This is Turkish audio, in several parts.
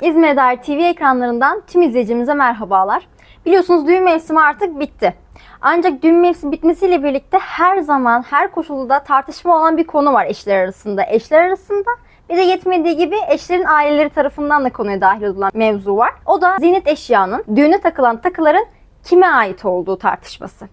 İzmir Dair TV ekranlarından tüm izleyicimize merhabalar. Biliyorsunuz düğün mevsimi artık bitti. Ancak düğün mevsimi bitmesiyle birlikte her zaman, her koşulda tartışma olan bir konu var eşler arasında. Eşler arasında bir de yetmediği gibi eşlerin aileleri tarafından da konuya dahil edilen mevzu var. O da ziynet eşyanın, düğüne takılan takıların kime ait olduğu tartışması.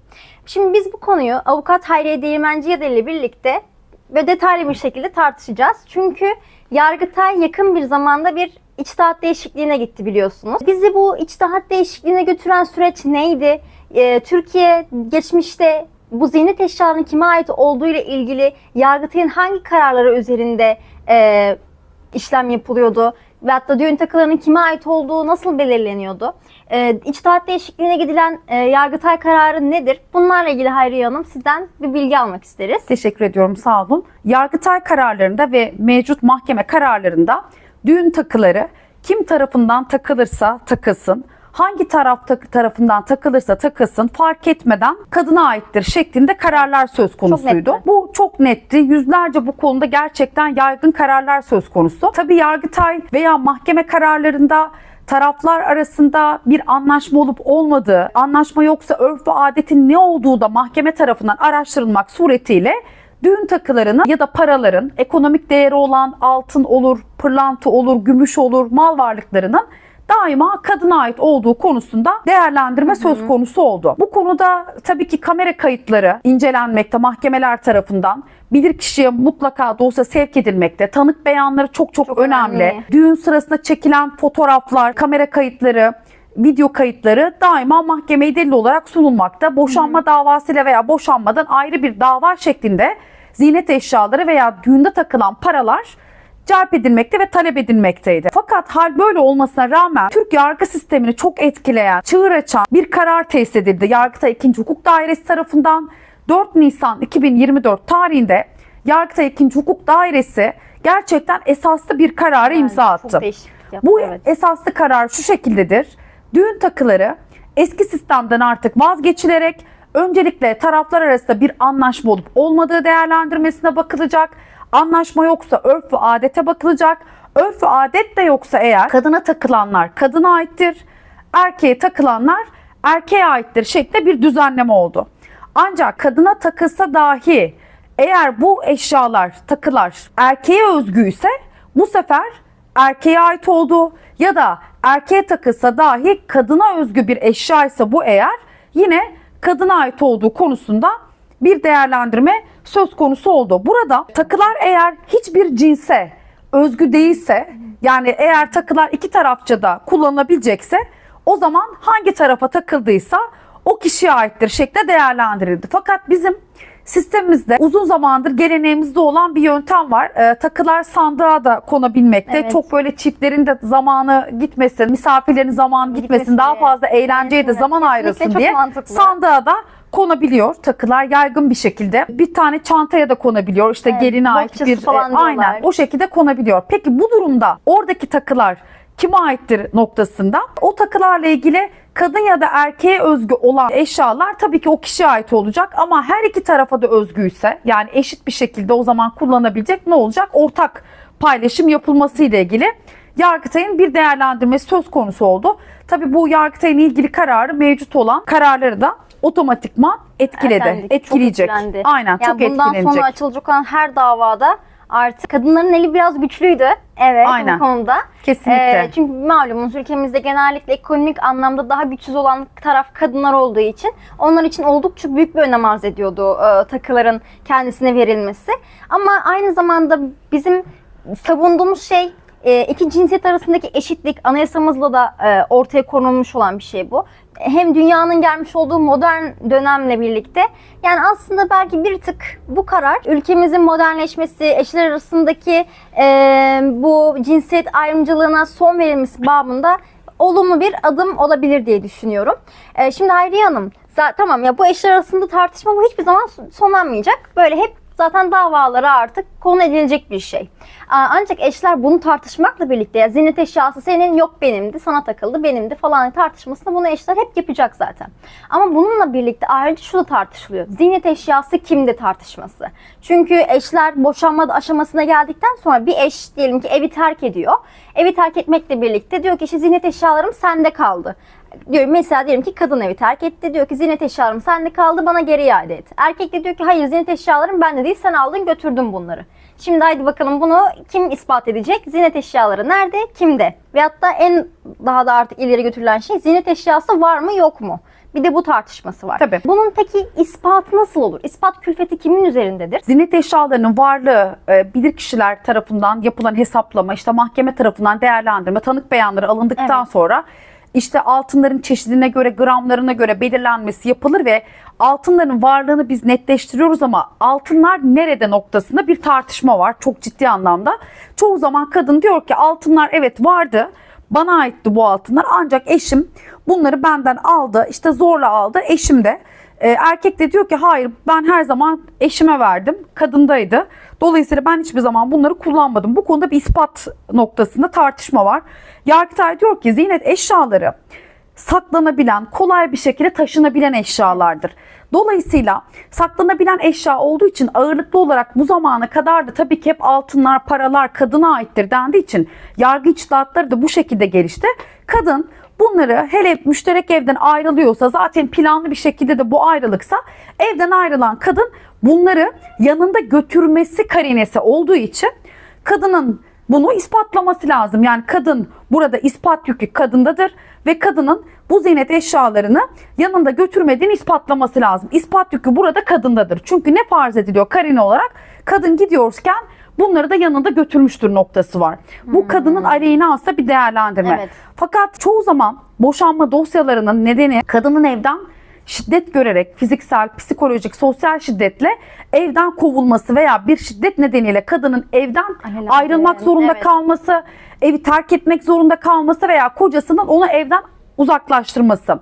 Şimdi biz bu konuyu avukat Hayriye Değirmenciye ile birlikte ve detaylı bir şekilde tartışacağız. Çünkü Yargıtay yakın bir zamanda bir içtihat değişikliğine gitti biliyorsunuz. Bizi bu içtihat değişikliğine götüren süreç neydi? Ee, Türkiye geçmişte bu ziynet eşyalarının kime ait olduğu ile ilgili Yargıtay'ın hangi kararları üzerinde e, işlem yapılıyordu? Ve hatta düğün takılarının kime ait olduğu nasıl belirleniyordu? Ee, içtihat değişikliğine gidilen e, Yargıtay kararı nedir? Bunlarla ilgili Hayriye Hanım sizden bir bilgi almak isteriz. Teşekkür ediyorum sağ olun. Yargıtay kararlarında ve mevcut mahkeme kararlarında düğün takıları kim tarafından takılırsa takılsın, hangi taraf tarafından takılırsa takılsın fark etmeden kadına aittir şeklinde kararlar söz konusuydu. netti. Bu çok netti. Yüzlerce bu konuda gerçekten yaygın kararlar söz konusu. Tabii Yargıtay veya mahkeme kararlarında taraflar arasında bir anlaşma olup olmadığı, anlaşma yoksa örf ve adetin ne olduğu da mahkeme tarafından araştırılmak suretiyle düğün takılarının ya da paraların ekonomik değeri olan altın olur, pırlanta olur, gümüş olur, mal varlıklarının daima kadına ait olduğu konusunda değerlendirme söz konusu oldu. Bu konuda tabii ki kamera kayıtları incelenmekte mahkemeler tarafından. Bilirkişiye mutlaka dosya sevk edilmekte. Tanık beyanları çok çok, Çok önemli. önemli. Düğün sırasında çekilen fotoğraflar, kamera kayıtları, video kayıtları daima mahkemeye delil olarak sunulmakta. Boşanma davasıyla veya boşanmadan ayrı bir dava şeklinde ziynet eşyaları veya düğünde takılan paralar celp edilmekte ve talep edilmekteydi. Fakat hal böyle olmasına rağmen Türk yargı sistemini çok etkileyen, çığır açan bir karar tesis edildi. Yargıtay 2. Hukuk Dairesi tarafından 4 Nisan 2024 tarihinde Yargıtay 2. Hukuk Dairesi gerçekten esaslı bir kararı imza Yani attı. Değişiklik yaptı. Bu evet. esaslı karar şu şekildedir. Düğün takıları eski sistemden artık vazgeçilerek öncelikle taraflar arasında bir anlaşma olup olmadığı değerlendirmesine bakılacak. Anlaşma yoksa örf ve adete bakılacak. Örf ve adet de yoksa eğer kadına takılanlar kadına aittir. Erkeğe takılanlar erkeğe aittir şeklinde bir düzenleme oldu. Ancak kadına takılsa dahi eğer bu eşyalar, takılar erkeğe özgüyse bu sefer erkeğe ait olduğu ya da erkeğe takılsa dahi kadına özgü bir eşya ise bu eğer yine kadına ait olduğu konusunda bir değerlendirme söz konusu oldu. Burada takılar eğer hiçbir cinse özgü değilse yani eğer takılar iki tarafça da kullanılabilecekse o zaman hangi tarafa takıldıysa o kişiye aittir şeklinde değerlendirildi. Fakat bizim sistemimizde uzun zamandır geleneğimizde olan bir yöntem var. Ee, takılar sandığa da konabilmekte. Evet. Çok böyle çiftlerin de zamanı gitmesin, misafirlerin zamanı gitmesin, Gitmesin daha fazla eğlenceye de zaman ayrılsın diye mantıklı. sandığa da konabiliyor. Takılar yaygın bir şekilde. Bir tane çantaya da konabiliyor. İşte Evet, geline ait bir falan e, aynen o şekilde konabiliyor. Peki bu durumda oradaki takılar kime aittir noktasında o takılarla ilgili kadın ya da erkeğe özgü olan eşyalar tabii ki o kişiye ait olacak ama her iki tarafa da özgüyse yani eşit bir şekilde o zaman kullanabilecek ne olacak? Ortak paylaşım yapılması ile ilgili Yargıtay'ın bir değerlendirmesi söz konusu oldu. Tabii bu Yargıtay'ın ilgili kararı mevcut olan kararları da otomatikman etkiledi, Efendim, çok etkileyecek. etkilendi. Aynen Yani çok bundan etkilenecek. sonra açılacak olan her davada artık kadınların eli biraz güçlüydü. Evet Aynen. bu konuda. Kesinlikle. Ee, çünkü malumunuz ülkemizde genellikle ekonomik anlamda daha güçsüz olan taraf kadınlar olduğu için onlar için oldukça büyük bir önem arz ediyordu e, takıların kendisine verilmesi. Ama aynı zamanda bizim savunduğumuz şey e, iki cinsiyet arasındaki eşitlik anayasamızla da e, ortaya konulmuş olan bir şey bu. Hem dünyanın gelmiş olduğu modern dönemle birlikte yani aslında belki bir tık bu karar ülkemizin modernleşmesi, eşler arasındaki e, bu cinsiyet ayrımcılığına son verilmesi babında olumlu bir adım olabilir diye düşünüyorum. E, şimdi Hayriye Hanım, tamam ya bu eşler arasında tartışma bu hiçbir zaman son- sonlanmayacak. Böyle hep zaten davalara artık konu edilecek bir şey. Ancak eşler bunu tartışmakla birlikte ya ziynet eşyası senin yok benimdi, sana takıldı benimdi falan tartışmasında bunu eşler hep yapacak zaten. Ama bununla birlikte ayrıca şu da tartışılıyor. Ziynet eşyası kimde tartışması. Çünkü eşler boşanma aşamasına geldikten sonra bir eş diyelim ki evi terk ediyor. Evi terk etmekle birlikte diyor ki işte ziynet eşyalarım sende kaldı diyor mesela diyelim ki kadın evi terk etti. Diyor ki ziynet eşyalarım sende kaldı bana geri iade et. Erkek de diyor ki hayır ziynet eşyalarım bende değil sen aldın götürdün bunları. Şimdi haydi bakalım bunu kim ispat edecek? Ziynet eşyaları nerede? Kimde? Veyahut da en daha da artık ileri götürülen şey ziynet eşyası var mı yok mu? Bir de bu tartışması var. Tabii. Bunun peki ispatı nasıl olur? İspat külfeti kimin üzerindedir? Ziynet eşyalarının varlığı e, bilirkişiler tarafından yapılan hesaplama, işte mahkeme tarafından değerlendirme, tanık beyanları alındıktan Evet. sonra işte altınların çeşidine göre, gramlarına göre belirlenmesi yapılır ve altınların varlığını biz netleştiriyoruz ama altınlar nerede noktasında bir tartışma var çok ciddi anlamda. Çoğu zaman kadın diyor ki altınlar evet vardı. Bana aitti bu altınlar ancak eşim bunları benden aldı işte zorla aldı eşim de e, erkek de diyor ki hayır ben her zaman eşime verdim. Kadındaydı. Dolayısıyla ben hiçbir zaman bunları kullanmadım. Bu konuda bir ispat noktasında tartışma var. Yargıtay diyor ki ziynet eşyaları saklanabilen, kolay bir şekilde taşınabilen eşyalardır. Dolayısıyla saklanabilen eşya olduğu için ağırlıklı olarak bu zamana kadar da tabii ki hep altınlar, paralar kadına aittir dendiği için yargı içtihatları da bu şekilde gelişti. Kadın bunları hele müşterek evden ayrılıyorsa zaten planlı bir şekilde de bu ayrılıksa evden ayrılan kadın bunları yanında götürmesi karinesi olduğu için kadının bunu ispatlaması lazım. Yani kadın burada ispat yükü kadındadır ve kadının bu ziynet eşyalarını yanında götürmediğini ispatlaması lazım. İspat yükü burada kadındadır. Çünkü ne farz ediliyor karine olarak? Kadın gidiyorken bunları da yanında götürmüştür noktası var. Bu kadının aleyhine alsa bir değerlendirme. Evet. Fakat çoğu zaman boşanma dosyalarının nedeni kadının evden şiddet görerek fiziksel, psikolojik, sosyal şiddetle evden kovulması veya bir şiddet nedeniyle kadının evden Alelade, ayrılmak zorunda evet. kalması, evi terk etmek zorunda kalması veya kocasının onu evden uzaklaştırması.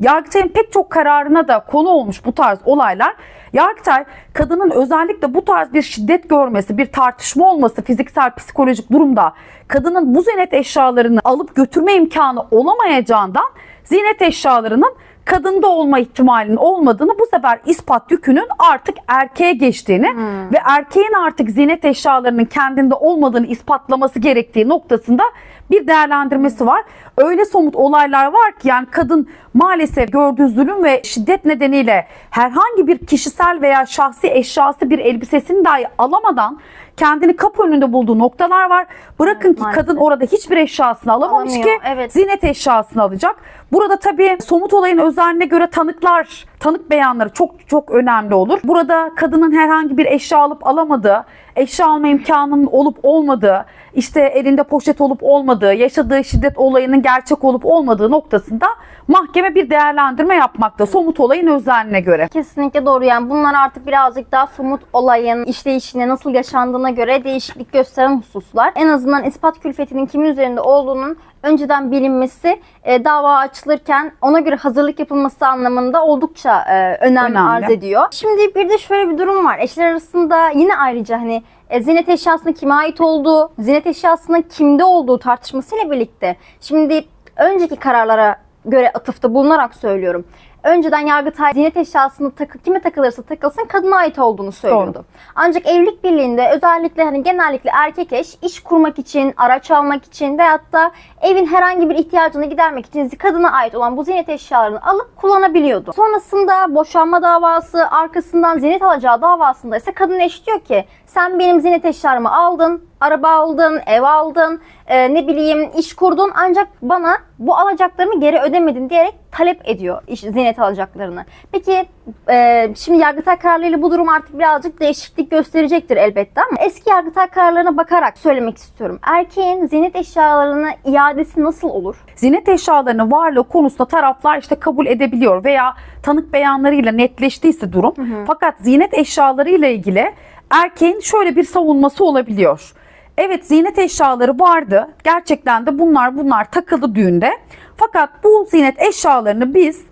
Yargıtay'ın pek çok kararına da konu olmuş bu tarz olaylar. Yargıtay kadının özellikle bu tarz bir şiddet görmesi, bir tartışma olması fiziksel psikolojik durumda kadının bu ziynet eşyalarını alıp götürme imkanı olamayacağından ziynet eşyalarının kadında olma ihtimalinin olmadığını bu sefer ispat yükünün artık erkeğe geçtiğini ve erkeğin artık ziynet eşyalarının kendinde olmadığını ispatlaması gerektiği noktasında bir değerlendirmesi var. Öyle somut olaylar var ki yani kadın maalesef gördüğü zulüm ve şiddet nedeniyle herhangi bir kişisel veya şahsi eşyası bir elbisesini dahi alamadan kendini kapı önünde bulduğu noktalar var. Bırakın Evet, ki maalesef. kadın orada hiçbir eşyasını alamamış Alamıyor, ki evet. ziynet eşyasını alacak. Burada tabii somut olayın özelliğine göre tanıklar, tanık beyanları çok çok önemli olur. Burada kadının herhangi bir eşya alıp alamadığı, eşya alma imkanının olup olmadığı, işte elinde poşet olup olmadığı, yaşadığı şiddet olayının gerçek olup olmadığı noktasında mahkeme bir değerlendirme yapmakta somut olayın özelliğine göre. Kesinlikle doğru yani bunlar artık birazcık daha somut olayın işleyişine nasıl yaşandığına göre değişiklik gösteren hususlar. En azından ispat külfetinin kimin üzerinde olduğunun önceden bilinmesi e, dava açılırken ona göre hazırlık yapılması anlamında oldukça e, önem Önemli. arz ediyor. Şimdi bir de şöyle bir durum var. Eşler arasında yine ayrıca hani e, ziynet eşyasının kime ait olduğu, ziynet eşyasının kimde olduğu tartışmasıyla birlikte şimdi önceki kararlara göre atıfta bulunarak söylüyorum. Önceden Yargıtay ziynet eşyasını takı, kime takılırsa takılsın kadına ait olduğunu söylüyordu. Ancak evlilik birliğinde özellikle hani genellikle erkek eş iş kurmak için, araç almak için veyahut da evin herhangi bir ihtiyacını gidermek için kadına ait olan bu ziynet eşyalarını alıp kullanabiliyordu. Sonrasında boşanma davası, arkasından ziynet alacağı davasında ise kadın eş diyor ki sen benim ziynet eşyalarımı aldın, araba aldın, ev aldın, e, ne bileyim iş kurdun ancak bana bu alacaklarımı geri ödemedin diyerek talep ediyor iş, ziynet alacaklarını. Peki e, şimdi Yargıtay kararlarıyla bu durum artık birazcık değişiklik gösterecektir elbette ama eski Yargıtay kararlarına bakarak söylemek istiyorum. Erkeğin ziynet eşyalarını iadesi nasıl olur? Ziynet eşyalarının varlığı konusunda taraflar işte kabul edebiliyor veya tanık beyanlarıyla netleştiyse durum. Fakat ziynet eşyaları ile ilgili erkeğin şöyle bir savunması olabiliyor. Evet ziynet eşyaları vardı. Gerçekten de bunlar bunlar takıldı düğünde. Fakat bu ziynet eşyalarını biz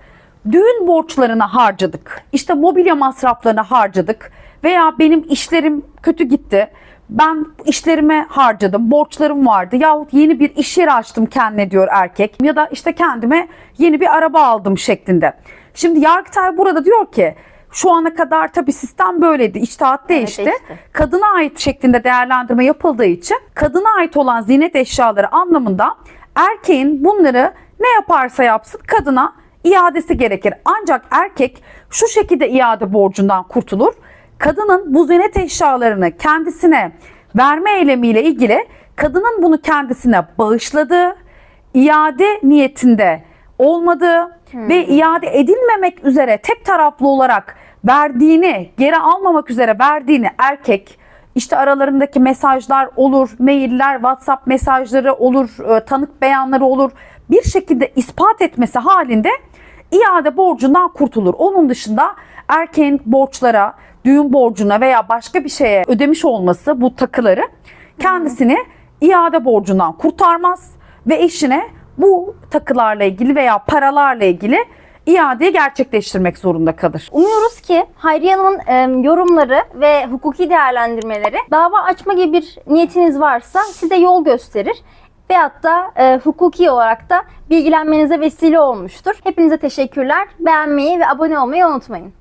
düğün borçlarına harcadık. İşte mobilya masraflarına harcadık veya benim işlerim kötü gitti. Ben işlerime harcadım, borçlarım vardı yahut yeni bir iş yeri açtım kendine diyor erkek ya da işte kendime yeni bir araba aldım şeklinde. Şimdi Yargıtay burada diyor ki şu ana kadar tabii sistem böyleydi, içtihat değişti. değişti. Kadına ait şeklinde değerlendirme yapıldığı için kadına ait olan ziynet eşyaları anlamında erkeğin bunları ne yaparsa yapsın kadına iadesi gerekir. Ancak erkek şu şekilde iade borcundan kurtulur. Kadının bu ziynet eşyalarını kendisine verme eylemiyle ilgili kadının bunu kendisine bağışladığı, iade niyetinde olmadığı ve iade edilmemek üzere tek taraflı olarak verdiğini, geri almamak üzere verdiğini erkek işte aralarındaki mesajlar olur, mailler, WhatsApp mesajları olur, e, tanık beyanları olur. Bir şekilde ispat etmesi halinde iade borcundan kurtulur. Onun dışında erkeğin borçlara, düğün borcuna veya başka bir şeye ödemiş olması bu takıları kendisini iade borcundan kurtarmaz ve eşine bu takılarla ilgili veya paralarla ilgili iadeyi gerçekleştirmek zorunda kalır. Umuyoruz ki Hayriye Hanım'ın e, yorumları ve hukuki değerlendirmeleri dava açma gibi bir niyetiniz varsa size yol gösterir. Veyahut da e, hukuki olarak da bilgilenmenize vesile olmuştur. Hepinize teşekkürler. Beğenmeyi ve abone olmayı unutmayın.